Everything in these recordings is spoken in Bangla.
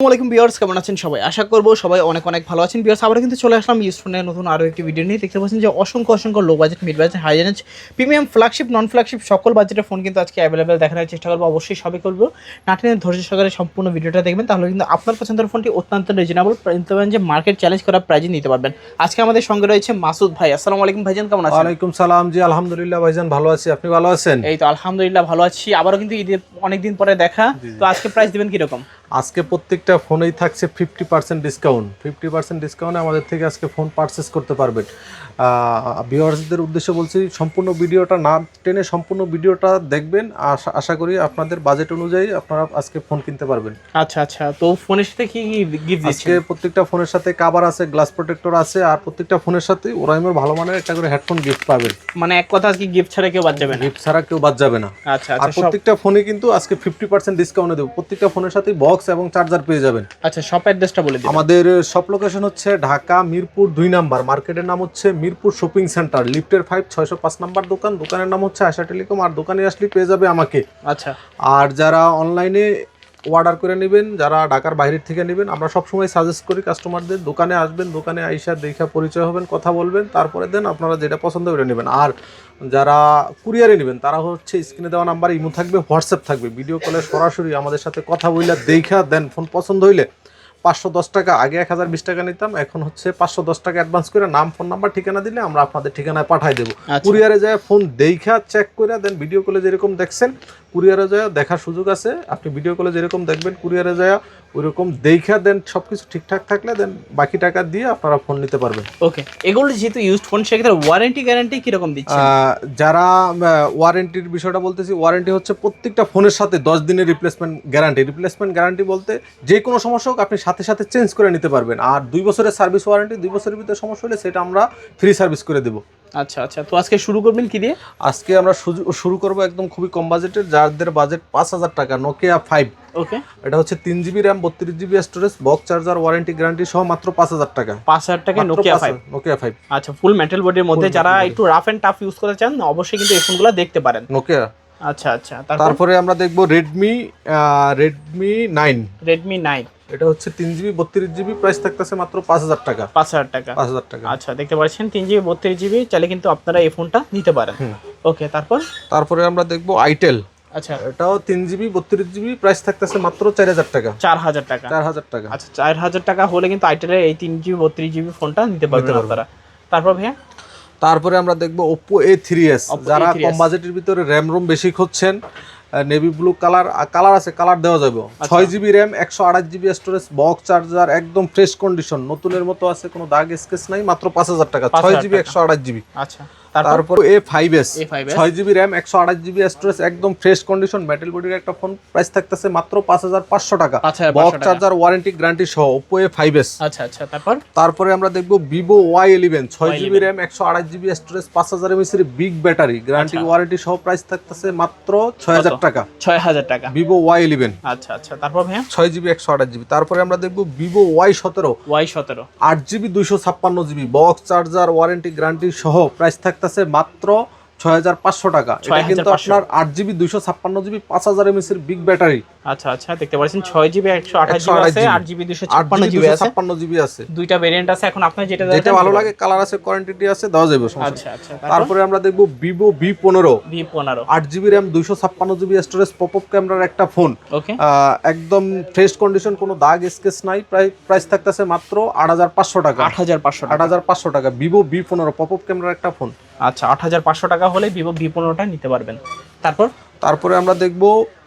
আসসালামাইকুম বিয়ার্স কেমন আছেন সবাই? আশা করব সবাই অনেক অনেক ভালো আছেন। বিয়ার্স আবার কিন্তু চলে আসলাম ইউজ ফোনের নতুন আরও একটি ভিডিও নিয়ে। দেখতে পাচ্ছেন যে অসংখ্য অসংখ্য low budget mid budget high range premium flagship non flagship সকল বাজেটের ফোন কিন্তু আজকে অ্যাভেলেবেল দেখানোর চেষ্টা করব। অবশ্যই সবাই করব। নাটিনের ধৈর্য সহকারে সম্পূর্ণ ভিডিওটা দেখবেন তাহলে কিন্তু আপনার পছন্দের ফোনটি অত্যন্ত রিজনেবল কিন্তু যে মার্কেট চ্যালেঞ্জ করা প্রাইজে নিতে পারবেন। আজকে আমাদের সঙ্গে রয়েছে মাসুদ ভাই। আসসালামু আলাইকুম ভাইজান কেমন আছেন? ওয়ালাইকুম সালাম জি আলহামদুলিল্লাহ ভাইজান ভালো আছি। আপনি ভালো আছেন? এই তো আলহামদুলিল্লাহ ভালো আছি। আবারও কিন্তু ঈদের অনেকদিন পরে দেখা। তো আজকে প্রাইস দিবেন কীরকম? আজকে প্রত্যেকটা ফোনেই থাকছে fifty percent discount fifty percent ডিসকাউন্টে আমাদের থেকে আজকে ফোন পারচেস করতে পারবেন। ভিউয়ার্সদের উদ্দেশ্যে বলছি সম্পূর্ণ ভিডিওটা না টেনে সম্পূর্ণ ভিডিওটা দেখবেন। আশা আশা করি আপনাদের বাজেট অনুযায়ী আপনারা আজকে ফোন কিনতে পারবেন। আচ্ছা আচ্ছা। তো ফোনের সাথে কি কি গিফট আজকে প্রত্যেকটা ফোনের সাথে কাভার আছে গ্লাস প্রোটেক্টর আছে আর প্রত্যেকটা ফোনের সাথে ওরাইমের ভালো মানের একটা করে হেডফোন গিফট পাবেন। মানে এক কথা আজকে গিফট ছাড়া কেউ বাদ যাবে না? গিফট ছাড়া কেউ বাদ যাবে না। আচ্ছা আর আচ্ছা প্রত্যেকটা ফোনে কিন্তু আজকে ফিফটি পার্সেন্ট ডিসকাউন্টে দেবো। প্রত্যেকটা ফোনের সাথে বক্স এবং চার্জার পেয়ে যাবেন। আচ্ছা শপ অ্যাড্রেসটা বলে দিন আমাদের শপ লোকেশন হচ্ছে ঢাকা মিরপুর দুই নাম্বার। মার্কেটের নাম হচ্ছে মিরপুর শপিং সেন্টার লিফটের ফাইভ ছয়শো পাঁচ নাম্বার দোকান। দোকানের নাম হচ্ছে আশা টেলিকম। আর দোকানে আসলে পেয়ে যাবে আমাকে। আচ্ছা। আর যারা অনলাইনে অর্ডার করে নেবেন যারা ঢাকার বাইরের থেকে নেবেন আমরা সবসময় সাজেস্ট করি কাস্টমারদের দোকানে আসবেন দোকানে আইসা দেখা পরিচয় হবেন কথা বলবেন তারপরে দেন আপনারা যেটা পছন্দ করে নেবেন আর যারা কুরিয়ারে নেবেন তারা হচ্ছে স্ক্রিনে দেওয়া নাম্বার ইমো থাকবে হোয়াটসঅ্যাপ থাকবে ভিডিও কলে সরাসরি আমাদের সাথে কথা বললে দেখা দেন ফোন পছন্দ হইলে পাঁচশো দশ টাকা আগে এক হাজার বিশ টাকা নিতাম এখন হচ্ছে পাঁচশো দশ টাকা অ্যাডভান্স করে নাম ফোন নাম্বার ঠিকানা দিলে আমরা আপনাদের ঠিকানায় পাঠাই দেবো আচ্ছা। কুরিয়ারে যায় ফোন দেখা চেক করে দেন ভিডিও কলে যেরকম দেখছেন কুরিয়ারে যায় দেখার সুযোগ আছে। আপনি ভিডিও কলে যেরকম দেখবেন কুরিয়ারে যায় ওইরকম দেখা দেন সব কিছু ঠিকঠাক থাকলে দেন বাকি টাকা দিয়ে আপনারা ফোন নিতে পারবেন। ওকে এগুলো যেহেতু ইউজড ফোন সেক্ষেত্রে ওয়ারেন্টি গ্যারান্টি কীরকম দিচ্ছে যারা ওয়ারেন্টির বিষয়টা বলতেছি ওয়ারেন্টি হচ্ছে প্রত্যেকটা ফোনের সাথে দশ দিনের রিপ্লেসমেন্ট গ্যারান্টি রিপ্লেসমেন্ট গ্যারান্টি বলতে যে কোনো সমস্যা হোক আপনি সাথে সাথে চেঞ্জ করে নিতে পারবেন। আর দুই বছরের সার্ভিস ওয়ারেন্টি দুই বছরের ভিতরে সমস্যা হলে সেটা আমরা ফ্রি সার্ভিস করে দেবো। আচ্ছা আচ্ছা। তো আজকে শুরু করবেন কি দিয়ে? আজকে আমরা শুরু করব একদম খুবই কম বাজেটের যাদের বাজেট পাঁচ হাজার টাকা নোকিয়া ফাইভ ওকে। এটা হচ্ছে তিন জিবি র্যাম বত্রিশ GB storage box charger warranty guarantee সহ মাত্র পাঁচ হাজার টাকা। পাঁচ হাজার টাকা নোকিয়া ফাইভ নোকিয়া ফাইভ আচ্ছা ফুল মেটাল বডির মধ্যে যারা একটু রাফ অ্যান্ড টাফ ইউজ করতে চান অবশ্যই কিন্তু এই ফোনগুলো দেখতে পারেন। নোকিয়া আচ্ছা আচ্ছা। তারপর? আমরা দেখব Redmi Redmi nine Redmi nine এটা হচ্ছে তিন জিবি বত্রিশ জিবি প্রাইস থাকতেছে মাত্র পাঁচ হাজার টাকা। পাঁচ হাজার টাকা। পাঁচ হাজার টাকা। আচ্ছা দেখতে পাচ্ছেন তিন জিবি বত্রিশ জিবি চাইলে কিন্তু আপনারা এই ফোনটা নিতে পারেন। ওকে তারপর? তারপরে আমরা দেখব আইটেল আচ্ছা। এটাও তিন জিবি বত্রিশ জিবি প্রাইস থাকতেছে মাত্র চার হাজার টাকা। চার হাজার টাকা। চার হাজার টাকা। আচ্ছা চার হাজার টাকা হলে কিন্তু আইটেলের এই তিন জিবি বত্রিশ জিবি ফোনটা নিতে পারবেন আপনারা। তারপর ভাইয়া? তারপরে আমরা দেখব ওপো এ থ্রি এস যারা A3s কম বাজেটের ভিতরে র্যাম রোম বেশি খুঁজছেন নেভি ব্লু কালার কালার আছে কালার দেওয়া যাবে। আচ্ছা। ছয় জিবি র্যাম একশো আঠাশ জিবি স্টোরেজ বক্স চার্জার একদম ফ্রেশ কন্ডিশন নতুনের মতো আছে কোনো দাগ স্কেচ নাই মাত্র পাঁচ হাজার টাকা। ছয় জিবি একশো আঠাশ জিবি আচ্ছা। তারপর এ ফাইভ এস ছয় জিবি র্যাম একশো আঠাশ জিবি স্টোরেজ একদম ফ্রেশ কন্ডিশন মেটাল বডির একটা ফোন প্রাইস থাকতেছে মাত্র পাঁচ হাজার পাঁচশো টাকা। 5,500 বক্স চার্জার ওয়ারেন্টি গ্যারান্টি সহ ওপো এ ফাইভ এস আচ্ছা আচ্ছা তারপর? তারপরে আমরা দেখব ভিভো ওয়াই ইলেভেন ছয় জিবি র্যাম একশো আঠাশ জিবি স্টোরেজ পাঁচ হাজার এমএস এর বিগ ব্যাটারি গ্যারান্টি। ওয়ারেন্টি সহ প্রাইস থাকতেছে মাত্র ছয় হাজার টাকা। ছয় হাজার টাকা। ভিভো ওয়াই ইলেভেন আচ্ছা আচ্ছা তারপর ভাইয়া? ছয় জিবি একশো আঠাশ জিবি তারপরে আমরা দেখব ভিভো ওয়াই সতেরো। ওয়াই সতেরো। আট জিবি দুইশো ছাপ্পান্ন GB box charger warranty guarantee সহ প্রাইস থাকতেছে মাত্র ছয় হাজার পাঁচশো টাকা। এটা কিন্তু আপনার আট জিবি দুইশো ছাপ্পান্ন জিবি পাঁচ হাজার এমএস এর বিগ ব্যাটারি আচ্ছা আচ্ছা দেখতে পাচ্ছেন ছয় জিবি একশো আঠাশ জিবি আছে আট জিবি দুশো ছাপ্পান্ন জিবি আছে। ছাপ্পান্ন জিবি আছে। দুইটা ভেরিয়েন্ট আছে এখন আপনার যেটা যেটা ভালো লাগে কালার আছে কোয়ান্টিটি আছে দেওয়া যাবে আচ্ছা আচ্ছা তারপরে? আমরা দেখব ভিভো ভি পনেরো। ভি পনেরো। আট জিবি র্যাম দুইশো ছাপ্পান্ন জিবি স্টোরেজ পপ আপ ক্যামেরার একটা ফোন ওকে একদম ফ্রেশ কন্ডিশন কোনো দাগ স্কেচ নাই প্রায় প্রাইস থাকতেছে মাত্র আট হাজার পাঁচশো টাকা। আট হাজার পাঁচশো আট হাজার পাঁচশো টাকা ভিভো ভি পনেরো পপ আপ ক্যামেরার একটা ফোন আচ্ছা আট হাজার পাঁচশো টাকা হলে ভিভো ভি পনেরোটা নিতে পারবেন। তারপর? তারপরে আমরা দেখব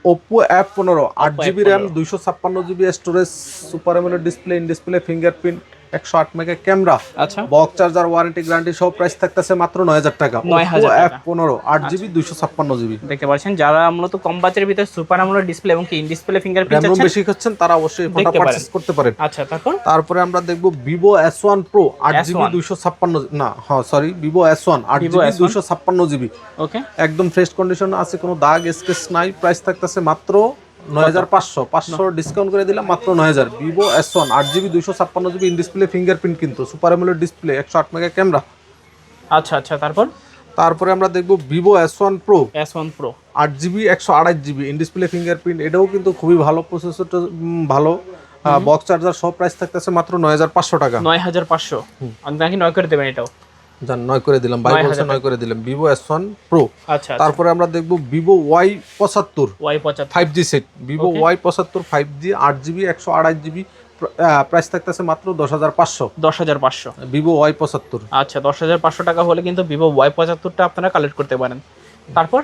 ওপো অ্যাপ পনেরো আট Oppo জিবি র্যাম দুইশো ছাপ্পান্ন GB storage super AMOLED display in display fingerprint একশো আট মেগা ক্যামেরা আচ্ছা। বক্স চার্জার ওয়ারেন্টি গ্যারান্টি সব প্রাইস থাকতেছে মাত্র নয় হাজার টাকা। 9,000 টাকা। অ্যাপ পনেরো আট জিবি দুইশো ছাপ্পান্ন জিবি দেখতে পাচ্ছেন যারা মূলত কম বাজেটের ভিতরে সুপার আমোলেড ডিসপ্লে এবং কি ইন ডিসপ্লে ফিঙ্গারপ্রিন্ট র্যাম বেশি হচ্ছেন তারা অবশ্যই ফোনটা। পারচেস করতে পারেন। আচ্ছা তারপর? তারপরে আমরা দেখব ভিভো এস ওয়ান প্রো আট জিবি দুইশো ছাপ্পান্ন না হ্যাঁ সরি ভিভো এস ওয়ান আট জিবি দুইশো ছাপ্পান্ন জিবি ওকে একদম ফ্রেশ কন্ডিশন আছে কোনো দাগ স্কেচ নাই প্রাইস থাকতেছে মাত্র নয় হাজার পাঁচশো পাঁচশো ডিসকাউন্ট করে দিলাম মাত্র নয় হাজার। ভিভো এস ওয়ান আট জিবি দুইশো ছাপ্পান্ন জিবি ইন ডিসপ্লে ফিঙ্গারপ্রিন্ট কিন্তু সুপার এমোলেড ডিসপ্লে একশো আট মেগা ক্যামেরা আচ্ছা আচ্ছা তারপর? তারপরে আমরা দেখব Vivo S one pro S one pro আট জিবি একশো আঠাশ জিবি ইন ডিসপ্লে ফিঙ্গারপ্রিন্ট এটাও কিন্তু খুবই ভালো প্রসেসরটা ভালো। বক্স চার্জার সব প্রাইস থাকতেছে মাত্র নয় হাজার পাঁচশো টাকা। নয় হাজার পাঁচশো। নাকি নয় করে দেবেন এটাও। যান নয় করে দিলাম 9,000 বলছে নয় করে দিলাম ভিভো এস ওয়ান প্রো আচ্ছা তারপরে আমরা দেখব ভিভো ওয়াই পঁচাত্তর। ওয়াই পঁচাত্তর। Five G set Vivo Y পঁচাত্তর ফাইভ জি আট জিবি একশো আড়াই জিবি প্রাইস থাকতেছে মাত্র দশ হাজার পাঁচশো। দশ হাজার পাঁচশো। ভিভো ওয়াই পঁচাত্তর। আচ্ছা দশ হাজার পাঁচশো টাকা হলে কিন্তু ভিভো ওয়াই পঁচাত্তরটা আপনারা কালেক্ট করতে পারেন। তারপর?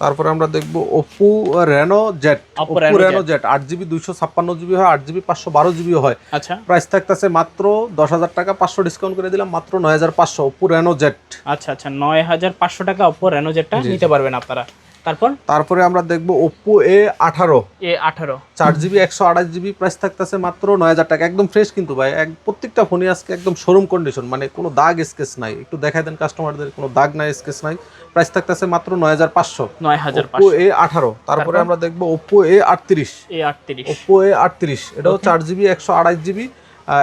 তারপরে আমরা দেখব Oppo Reno Z Oppo Reno Z আট জিবি দুইশো ছাপ্পান্ন জিবি হয় আট জিবি পাঁচশো বারো জিবি হয়। আচ্ছা। প্রাইস থাকতেছে মাত্র দশ হাজার টাকা পাঁচশো ডিসকাউন্ট করে দিলাম মাত্র নয় হাজার পাঁচশো। ওপো রেনো জেট আচ্ছা আচ্ছা নয় হাজার পাঁচশো টাকা ওপো রেনো জেটটা নিতে পারবেন আপনারা। তারপর? তারপরে আমরা দেখব ওপো এ আঠারো। এ আঠারো। চার জিবি একশো আঠাশ জিবি প্রাইস থাকতেছে মাত্র নয় হাজার টাকা। একদম ফ্রেশ কিন্তু ভাই। এক প্রত্যেকটা ফোনই আজকে একদম শোরুম কন্ডিশন মানে কোনো দাগ স্কেচ নাই। একটু দেখাই দেন কাস্টমারদের কোনো দাগ নাই স্কেচ নাই। প্রাইস থাকতেছে মাত্র নয় হাজার পাঁচশো। নয় হাজার ওপো এ আঠারো। তারপরে আমরা দেখব ওপো এ আটত্রিশ। এ আটত্রিশ। ওপো এ আটত্রিশ। এটাও চার জিবি একশো আড়াই জিবি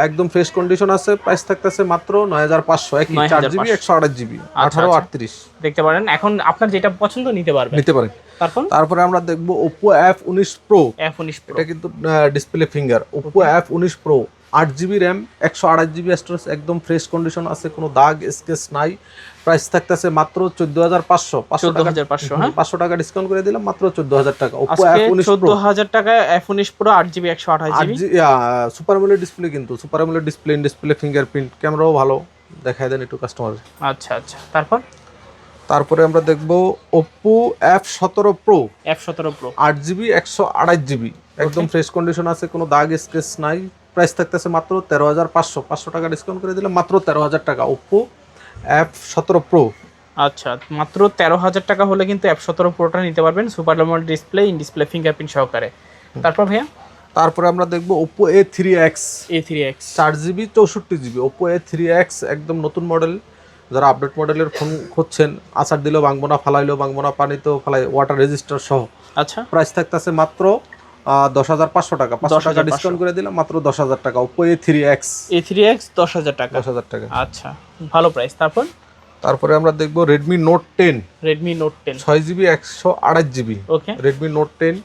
একদম ফ্রেশ কন্ডিশন আছে প্রাইস থাকতেছে মাত্র নয় হাজার পাঁচশো। একই চার জিবি 9,500 একশো আঠাশ জিবি আঠারো আচ্ছা। আটত্রিশ। দেখতে পারেন এখন আপনার যেটা পছন্দ নিতে পারবেন। নিতে পারেন। তারপর? তারপরে আমরা দেখব ওপো এফ উনিশ প্রো এফ উনিশ এটা কিন্তু ডিসপ্লে ফিঙ্গার ওপো এফ উনিশ প্রো আট জিবি র্যাম একশো আড়াই জিবি স্টোরেজ একদম ফ্রেশ কন্ডিশন আছে কোনো দাগ স্কেচ নাই। প্রাইস থাকতেছে মাত্র চোদ্দ হাজার পাঁচশো। পাঁচশো টাকা পাঁচশো হ্যাঁ? টাকা ডিসকাউন্ট করে দিলাম মাত্র চোদ্দ হাজার টাকা। চোদ্দ হাজার টাকায় এফ উনিশ প্রো আট জিবি একশো আঠাশ সুপার আমোলেড ডিসপ্লে কিন্তু super AMOLED display display fingerprint ক্যামেরাও ভালো। দেখাই দেন একটু কাস্টমার আচ্ছা আচ্ছা। তারপর? তারপরে আমরা দেখব ওপো এফ সতেরো প্রো এফ সতেরো প্রো আট জিবি একশো আড়াই জিবি একদম ফ্রেশ কন্ডিশন আছে কোনো দাগ স্কেচ নাই। প্রাইস থাকতেছে মাত্র তেরো হাজার পাঁচশো। পাঁচশো টাকা ডিসকাউন্ট করে দিলে মাত্র তেরো হাজার টাকা। ওপো এফ সতেরো প্রো আচ্ছা মাত্র তেরো হাজার টাকা হলে কিন্তু এফ সতেরো প্রোটা নিতে পারবেন সুপার লেমন ডিসপ্লে ইন ডিসপ্লে ফিঙ্গারপ্রিন্ট সহকারে। তারপর ভাইয়া? তারপরে আমরা দেখব Oppo A three X A three X চার জিবি চৌষট্টি GB. Oppo A three X একদম নতুন মডেল যারা আপডেট মডেলের ফোন খুঁজছেন আচার দিলেও ভাঙবো না ফালাইলেও ভাঙবো না পানিতেও ফালাই ওয়াটার রেজিস্টার সহ। আচ্ছা। প্রাইস থাকতেছে মাত্র দশ হাজার পাঁচশো টাকা। পাঁচশো টাকা 10,500 ডিসকাউন্ট করে দিলাম মাত্র দশ হাজার টাকা। Oppo A three X A three X দশ হাজার টাকা। দশ হাজার টাকা। আচ্ছা ভালো প্রাইস তারপর? তারপরে আমরা দেখব Redmi Note ten Redmi Note ten ছয় জিবি একশো আড়াই GB okay Redmi Note ten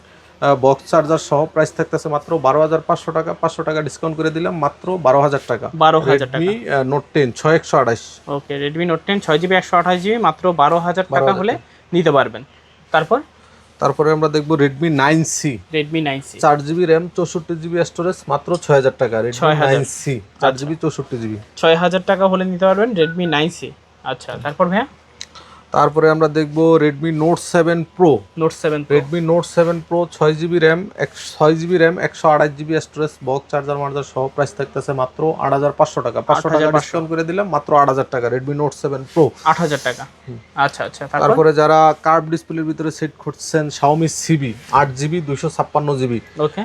box charger সহ প্রাইস থাকতেছে মাত্র বারো হাজার পাঁচশো টাকা। পাঁচশো টাকা ডিসকাউন্ট করে দিলাম মাত্র বারো হাজার টাকা। বারো হাজার রেডমি নোট টেন ছয় একশো আড়াইশ। ওকে রেডমি নোট টেন ছয় জিবি একশো আঠাশ জিবি মাত্র বারো হাজার টাকা হলে নিতে পারবেন। তারপর? তারপরে আমরা দেখব Redmi nine C Redmi nine C চার জিবি র্যাম চৌষট্টি জিবি স্টোরেজ মাত্র ছয় হাজার টাকা। রেডমি 6,000 নাইন সি চার জিবি চৌষট্টি জিবি ছয় হাজার টাকা হলে নিতে পারবেন রেডমি নাইন সি আচ্ছা তারপর ভাইয়া? তারপরে আমরা দেখব Redmi note seven pro note seven Redmi note seven pro ছয় জিবি র্যাম এক ছয় জিবি র্যাম একশো আড়াই জিবি স্টোরেজ বক্স চার্জার মার্জার সহ প্রাইস থাকতেছে মাত্র আট হাজার পাঁচশো টাকা। পাঁচশো টাকা 8,500 ডিসকাউন্ট করে দিলাম মাত্র আট হাজার টাকা রেডমি নোট সেভেন প্রো আট হাজার টাকা। আচ্ছা আচ্ছা তারপরে? যারা কার্ভ ডিসপ্লের ভিতরে সেট করছেন শাওমি সিবি আট জিবি দুইশো ছাপ্পান্ন জিবি ওকে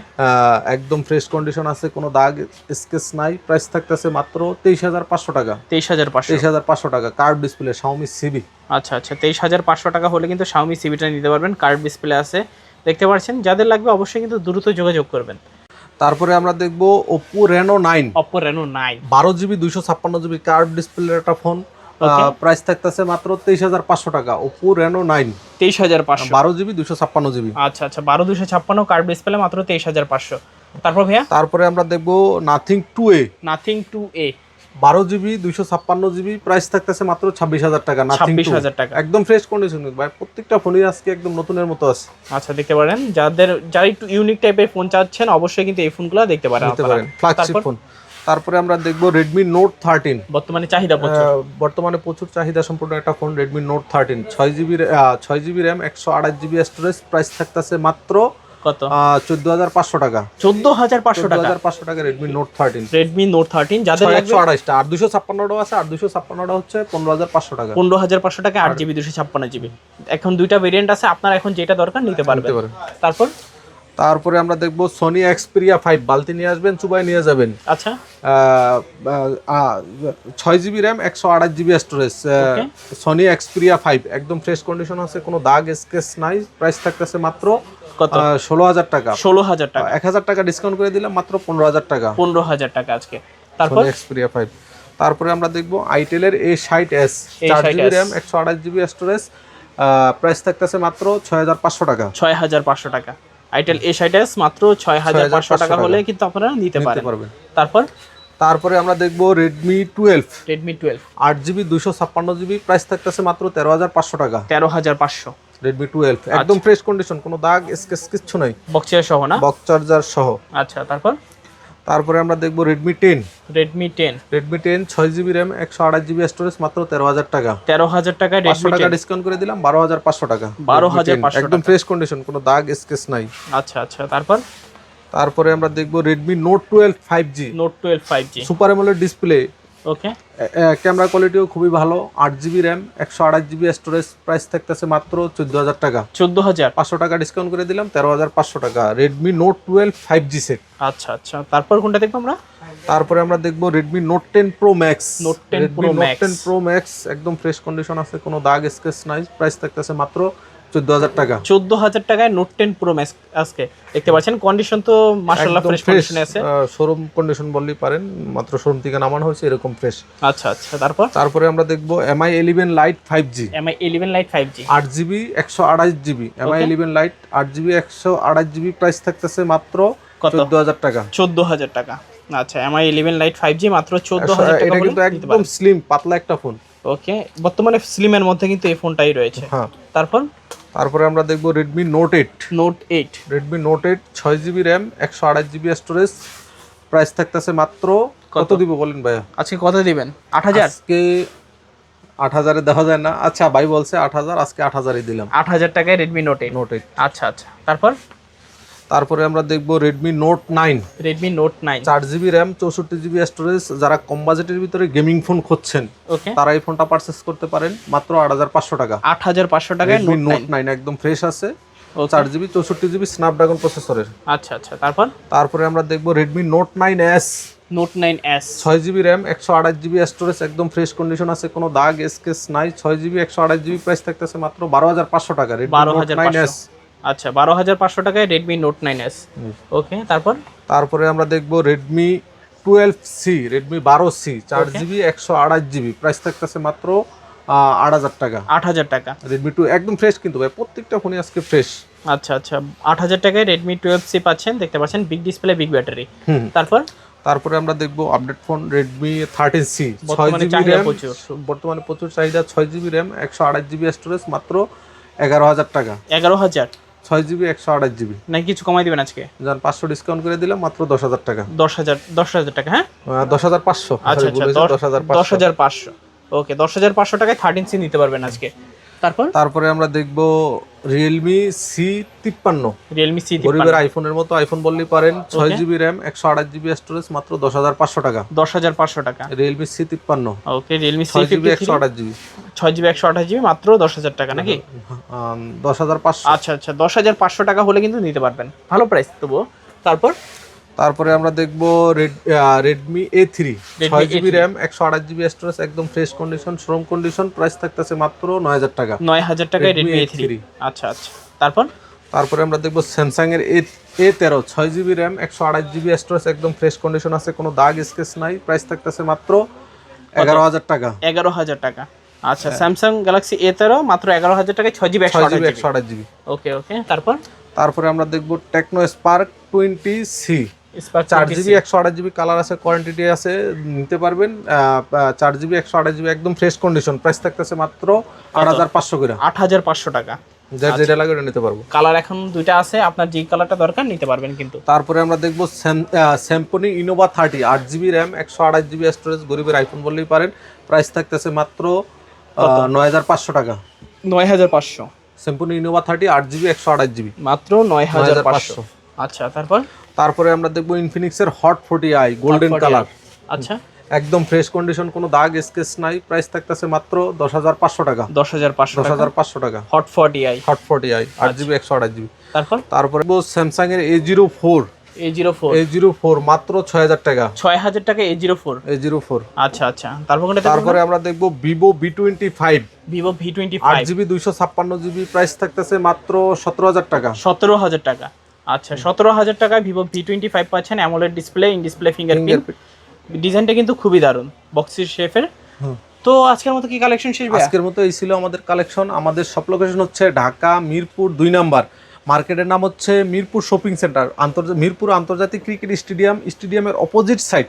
একদম ফ্রেশ কন্ডিশন আছে কোনো দাগ স্কেচ নাই প্রাইস থাকতেছে মাত্র তেইশ হাজার পাঁচশো টাকা। তেইশ হাজার পাঁচশো। তেইশ হাজার পাঁচশো টাকা কার্ভ ডিসপ্লে শাওমি সিবি আচ্ছা আচ্ছা তেইশ হাজার পাঁচশো টাকা হলে কিন্তু শাওমি সিবিটা নিতে পারবেন কার্ড ডিসপ্লে আছে দেখতে পাচ্ছেন যাদের লাগবে অবশ্যই কিন্তু দ্রুত যোগাযোগ করবেন। তারপরে আমরা দেখব Oppo Reno nine Oppo Reno nine বারো জিবি দুইশো ছাপ্পান্ন জিবি কার্ড ডিসপ্লের একটা ফোন. প্রাইস থাকতেছে মাত্র তেইশ হাজার পাঁচশো টাকা ওপো রেনো নাইন তেইশ হাজার পাঁচশো। বারো জিবি দুইশো ছাপ্পান্ন জিবি। আচ্ছা আচ্ছা বারো দুশো ছাপ্পান্ন কার্ড ডিসপ্লে মাত্র তেইশ হাজার পাঁচশো। তারপর ভাইয়া? তারপরে আমরা দেখব Nothing two A Nothing two A বারো জিবি দুইশো ছাপ্পান্ন জিবি প্রাইস থাকতেছে মাত্র ছাব্বিশ হাজার টাকা না ছাব্বিশ হাজার টাকা। একদম ফ্রেশ কন্ডিশন ভাই প্রত্যেকটা ফোনই আজকে একদম নতুনের মতো আছে। আচ্ছা দেখতে পারেন যাদের যারা একটু ইউনিক টাইপের ফোন চাচ্ছেন অবশ্যই কিন্তু এই ফোনগুলো দেখতে পারেন ফ্ল্যাগশিপ ফোন তারপরে? আমরা দেখব রেডমি নোট থার্টিন বর্তমানে চাহিদা বর্তমানে প্রচুর চাহিদা সম্পূর্ণ একটা ফোন রেডমি নোট থার্টিন ছয় জিবি ছয় জিবি র্যাম একশো আঠাশ জিবি স্টোরেজ প্রাইস থাকতেছে মাত্র কত? চোদ্দ হাজার পাঁচশো টাকা। চোদ্দ হাজার পাঁচশো টাকা। হাজার পাঁচশো টাকা Redmi Note thirteen Redmi Note thirteen যাদের একশো আঠাশটা আর দুশো ছাপ্পান্নটাও আছে আর দুশো ছাপ্পান্নটা হচ্ছে পনেরো হাজার পাঁচশো টাকা। পনেরো হাজার পাঁচশো টাকা আট জিবি দুশো ছাপ্পান্ন জিবি। এখন দুইটা ভেরিয়েন্ট আছে আপনার এখন যেটা দরকার নিতে পারবেন। তারপর? তারপরে আমরা দেখব সোনি এক্সপিরিয়া ফাইভ বালতি নিয়ে আসবেন চুবাই নিয়ে যাবেন। আচ্ছা। ছয় জিবি র্যাম একশো আঠাশ GB storage. Sony Xperia five একদম ফ্রেশ কন্ডিশন আছে কোনো দাগ স্কেচ নাই প্রাইস থাকতেছে মাত্র কত? ষোলো হাজার টাকা। ষোলো হাজার টাকা। এক হাজার টাকা ডিসকাউন্ট করে দিলাম মাত্র পনেরো হাজার টাকা। পনেরো হাজার টাকা আজকে। তারপর? এক্সপিরিয়া ফাইভ তারপরে আমরা দেখব আইটেলের এ ষাট এস A60s চার জিবি র্যাম একশো আঠাশ জিবি স্টোরেজ প্রাইস থাকতেছে মাত্র ছয় হাজার পাঁচশো টাকা। ছয় হাজার পাঁচশো টাকা। আইটেল এ সাইটাস মাত্র ছয় হাজার পাঁচশো টাকা হলে কিন্তু আপনারা নিতে নিতে পারবেন। তারপর? তারপরে আমরা দেখব রেডমি টুয়েলভ রেডমি টুয়েলভ আট জিবি দুশো ছাপ্পান্ন জিবি প্রাইস থাকতেছে মাত্র তেরো হাজার পাঁচশো টাকা। তেরো হাজার পাঁচশো। রেডমি টুয়েলভ একদম ফ্রেশ কন্ডিশন কোনো দাগ স্কেচ কিছু নাই। বক্সের সহ না? বক্স চার্জার সহ। আচ্ছা তারপর? তারপরে আমরা দেখব টেন রেডমি টেন ছয় জিবি র্যাম একশো আঠাশ জিবি স্টোরেজ মাত্র তেরো হাজার টাকা। তেরো হাজার টাকায় পাঁচশো রেডমি টাকা ডিসকাউন্ট করে দিলাম বারো হাজার পাঁচশো টাকা। 12,500 একদম ফ্রেশ কন্ডিশন কোনো দাগ স্কেচ নাই। আচ্ছা আচ্ছা তারপর? তারপরে আমরা দেখব twelve five G Note twelve five G super AMOLED display okay camera কোয়ালিটিও খুবই ভালো। আট জিবি র্যাম একশো আঠাশ জিবি স্টোরেজ প্রাইস থাকতেছে মাত্র চোদ্দ হাজার টাকা। চোদ্দ হাজার? পাঁচশো টাকা ডিসকাউন্ট করে দিলাম তেরো হাজার পাঁচশো টাকা। Redmi Note twelve five G set আচ্ছা আচ্ছা। তারপর কোনটা দেখব আমরা? তারপরে আমরা দেখব Redmi Note ten pro max Note 10 Pro Note Max। Ten pro max একদম ফ্রেশ কন্ডিশন আছে কোনো দাগ স্কেচ নাই। প্রাইস থাকতেছে মাত্র চোদ্দ হাজার টাকা। চোদ্দ হাজার টাকায় নোট টেন প্রো ম্যাক্স আজকে। দেখতে পাচ্ছেন কন্ডিশন তো ফ্রেশ কন্ডিশনে আছে। শোরুম কন্ডিশন বললেই পারেন মাত্র শোরুম থেকে নামানো হয়েছে এরকম ফ্রেশ আচ্ছা আচ্ছা তারপর? তারপরে আমরা দেখব Mi eleven lite five G Mi lite five G আট জিবি একশো আঠাশ জিবি এমআই লাইট আট জিবি একশো আঠাশ জিবি প্রাইস থাকতেছে মাত্র? চোদ্দ হাজার টাকা। চোদ্দ হাজার টাকা। আচ্ছা Mi eleven lite five G মাত্র চোদ্দ হাজার টাকা কিন্তু একদম স্লিম পাতলা একটা ফোন ওকে বর্তমানে স্লিমের মধ্যে কিন্তু এই ফোনটাই রয়েছে। হ্যাঁ। তারপর? তারপরে আমরা দেখব Redmi Note eight Note eight Redmi Note eight ছয় জিবি র্যাম একশো আড়াই জিবি স্টোরেজ প্রাইস থাকতেছে মাত্র কত? দিব বলেন ভাইয়া? আজকে কত দিবেন? আট হাজার? আজকে আট হাজারে দেওয়া যায় না। আচ্ছা ভাই বলছে আট হাজার আজকে আট হাজারই দিলাম। আট হাজার টাকায় Redmi Note eight Note eight আচ্ছা আচ্ছা। তারপর? তারপরে আমরা দেখব Redmi Note nine Redmi Note nine চার জিবি র্যাম চৌষট্টি জিবি স্টোরেজ যারা কম বাজেটের ভিতরে গেমিং ফোন খুঁজছেন ওকে তারা এই ফোনটা পারচেস করতে পারেন মাত্র আট হাজার পাঁচশো টাকা। আট হাজার পাঁচশো টাকায় নোট নাইন একদম ফ্রেশ আছে। ওকে চার জিবি চৌষট্টি জিবি স্ন্যাপড্রাগন প্রসেসরের আচ্ছা আচ্ছা তারপর? তারপরে আমরা দেখব Redmi Note nine S Note nine S ছয় জিবি র্যাম একশো আঠাশ জিবি স্টোরেজ একদম ফ্রেশ কন্ডিশন আছে কোনো দাগ স্কেচ নাই। ছয় জিবি একশো আঠাশ জিবি প্রাইস থাকতেছে মাত্র বারো হাজার পাঁচশো টাকা। রেডমি বারো নোট হাজার নাইন এস আচ্ছা বারো হাজার পাঁচশো টাকায় Redmi Note nine S okay তারপর? তারপরে আমরা দেখব রেডমি টুয়েলভ সি রেডমি বারো সি চার জিবি একশো আঠাশ জিবি। প্রাইস থাকতেছে মাত্র আট হাজার টাকা। আট হাজার টাকা। রেডমি টু একদম ফ্রেশ কিন্তু ভাই প্রত্যেকটা ফোনই আজকে ফ্রেশ আচ্ছা আচ্ছা আট হাজার টাকায় রেডমি টুয়েলভ সি পাচ্ছেন দেখতে পাচ্ছেন বিগ ডিসপ্লে বিগ ব্যাটারি তারপর? তারপরে আমরা দেখব update phone Redmi thirteen C ছয় বর্তমানে জিবি র্যাম প্রচুর। বর্তমানে প্রচুর চাহিদা ছয় জিবি র্যাম একশো আঠাশ জিবি স্টোরেজ মাত্র এগারো হাজার টাকা। এগারো হাজার। ছয় জিবি একশো আঠাশ জিবি। নাকি কিছু কমাই দিবেন আজকে? যান পাঁচশো ডিসকাউন্ট করে দিলাম মাত্র দশ হাজার টাকা। দশ হাজার দশ হাজার টাকা হ্যাঁ? দশ হাজার পাঁচশো। আচ্ছা আচ্ছা দশ হাজার দশ হাজার পাঁচশো। ওকে দশ হাজার পাঁচশো টাকায় থার্টিন সি নিতে পারবেন আজকে। তারপর? তারপরে আমরা দেখব রিয়েলমি সি তিপ্পান্ন। রিয়েলমি সি গরিবের আইফোনের মতো আইফোন বললেই পারেন ছয় জিবি র্যাম একশো আঠাশ জিবি স্টোরেজ মাত্র দশ হাজার পাঁচশো টাকা। দশ হাজার পাঁচশো টাকা। রিয়েলমি সি তিপ্পান্ন। ওকে রিয়েলমি সি জিবি একশো আঠাশ জিবি ছয় জিবি একশো আঠাশ জিবি মাত্র দশ হাজার টাকা নাকি? দশ হাজার পাঁচশো। আচ্ছা আচ্ছা দশ হাজার পাঁচশো টাকা হলে কিন্তু নিতে পারবেন। ভালো প্রাইস তবুও। তারপর? তারপরে আমরা দেখব রেডমি এ থ্রি ছয় জিবি র্যাম একশো আঠাশ জিবি স্টোরেজ একদম ফ্রেশ কন্ডিশন শ্রম কন্ডিশন প্রাইস থাকতেছে মাত্র নয় হাজার টাকা। নয় হাজার টাকা রেডমি এ থ্রি আচ্ছা আচ্ছা। তারপর? তারপরে আমরা দেখব স্যামসাং এর এ এ তেরো ছয় জিবি র্যাম একশো আঠাশ জিবি স্টোরেজ একদম ফ্রেশ কন্ডিশন আছে কোনো দাগ স্কেচ নাই প্রাইস থাকতেছে মাত্র এগারো হাজার টাকা। এগারো হাজার টাকা। আচ্ছা স্যামসাং গ্যালাক্সি এ তেরো মাত্র এগারো হাজার টাকায় ছয় জিবি একশো ছয় জিবি একশো আঠাশ জিবি ওকে ওকে তারপর? তারপরে আমরা দেখব টেকনো স্পার্ক টোয়েন্টি সি চার জিবি একশো আঠাশ জিবি কালার আছে কোয়ান্টিটি আছে নিতে পারবেন। চার জিবি একশো আঠাশ জিবি একদম ফ্রেশ কন্ডিশন প্রাইস থাকতেছে মাত্র আট হাজার পাঁচশো করে। আট হাজার পাঁচশো টাকা। যার যেটা লাগে ওটা নিতে পারব। কালার এখন দুইটা আছে আপনার যে কালারটা দরকার নিতে পারবেন কিন্তু। তারপরে আমরা দেখব স্যাম্পনি ইনোভা থার্টি আট জিবি র্যাম একশো আঠাশ জিবি স্টোরেজ গরিবের আইফোন বললেই পারেন। প্রাইস থাকতেছে মাত্র নয় হাজার পাঁচশো টাকা। নয় হাজার পাঁচশো। স্যাম্পনি ইনোভা থার্টি আট জিবি একশো আঠাশ জিবি মাত্র নয় হাজার পাঁচশো। আচ্ছা তারপর? তারপরে আমরা দেখব ইনফিনিক্সের Hot forty i golden colour আচ্ছা। একদম ফ্রেশ কন্ডিশন কোনো দাগ স্কেচ নাই। প্রাইস থাকতেছে মাত্র দশ হাজার পাঁচশো টাকা। দশ হাজার পাঁচশো দশ হাজার পাঁচশো টাকা। Hot forty i Hot forty i আট জিবি একশো আঠাশ জিবি তারপর? তারপরে স্যামসাং এর A zero four A zero four A zero four মাত্র ছয় হাজার টাকা। ছয় হাজার টাকা A zero four A zero four আচ্ছা আচ্ছা। তারপর তারপরে আমরা? দেখব Vivo twenty five Vivo V twenty five GB দুইশো ছাপ্পান্ন জিবি প্রাইস থাকতেছে মাত্র সতেরো হাজার টাকা। সতেরো হাজার টাকা। আচ্ছা সতেরো হাজার টাকায় ভিভো ভি টোয়েন্টি ফাইভ পাচ্ছেন AMOLED display in display fingerprint ডিজাইনটা কিন্তু খুবই দারুণ বক্সির শেফের তো আজকের মতো কি কালেকশন শেষ? আজকের মতো এই ছিল আমাদের কালেকশন আমাদের সব লোকেশন হচ্ছে ঢাকা মিরপুর দুই নাম্বার। মার্কেটের নাম হচ্ছে মিরপুর শপিং সেন্টার। আন্তর্জাতিক মিরপুর আন্তর্জাতিক ক্রিকেট স্টেডিয়াম স্টেডিয়ামের opposite side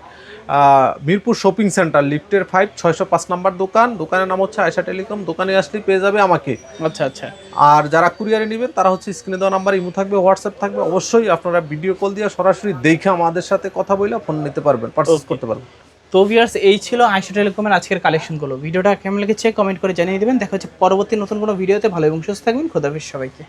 Mirpur shopping centre লিফটের ফাইভ ছয়শো পাঁচ নাম্বার দোকান। দোকানের নাম হচ্ছে আয়সা টেলিকম। দোকানে আসলে পেয়ে যাবে আমাকে। আচ্ছা আচ্ছা। আর যারা কুরিয়ারে নেবেন তারা হচ্ছে স্ক্রিনে দেওয়া নাম্বার ইমো থাকবে হোয়াটসঅ্যাপ থাকবে। অবশ্যই আপনারা ভিডিও কল দিয়ে সরাসরি দেখে আমাদের সাথে কথা বলে ফোন নিতে পারবেন পারচেস করতে পারবেন। তো ভিউয়ার্স এই ছিল আইশো টেলিকমের আজকের কালেকশনগুলো ভিডিওটা কেমন লেগেছে কমেন্ট করে জানিয়ে দেবেন। দেখা হচ্ছে পরবর্তী নতুন কোনো ভিডিওতে ভালো এবং সুস্থ থাকবেন। খোদাফিজ সবাইকে।